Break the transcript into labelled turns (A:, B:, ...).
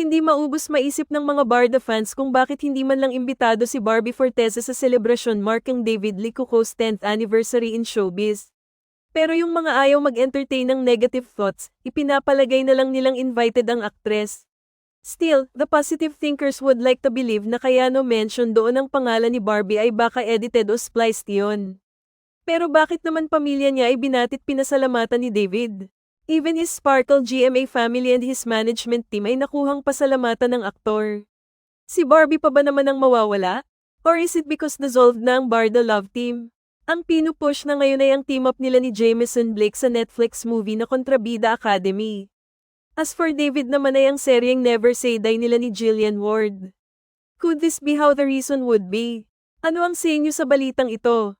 A: Hindi maubos maisip ng mga Barda fans kung bakit hindi man lang imbitado si Barbie Forteza sa selebrasyon marking David Licuco's 10th anniversary in showbiz. Pero yung mga ayaw mag-entertain ng negative thoughts, ipinapalagay na lang nilang invited ang aktres. Still, the positive thinkers would like to believe na kaya no mention doon ang pangalan ni Barbie ay baka edited o spliced yun. Pero bakit naman pamilya niya ay binatit pinasalamatan ni David? Even his Sparkle GMA family and his management team ay nakuhang pasalamatan ng aktor. Si Barbie pa ba naman ang mawawala? Or is it because dissolved na ang Barda Love Team? Ang pinupush na ngayon ay ang team up nila ni Jameson Blake sa Netflix movie na Kontrabida Academy. As for David naman ay ang seryeng Never Say Die nila ni Jillian Ward. Could this be how the reason would be? Ano ang say niyo sa balitang ito?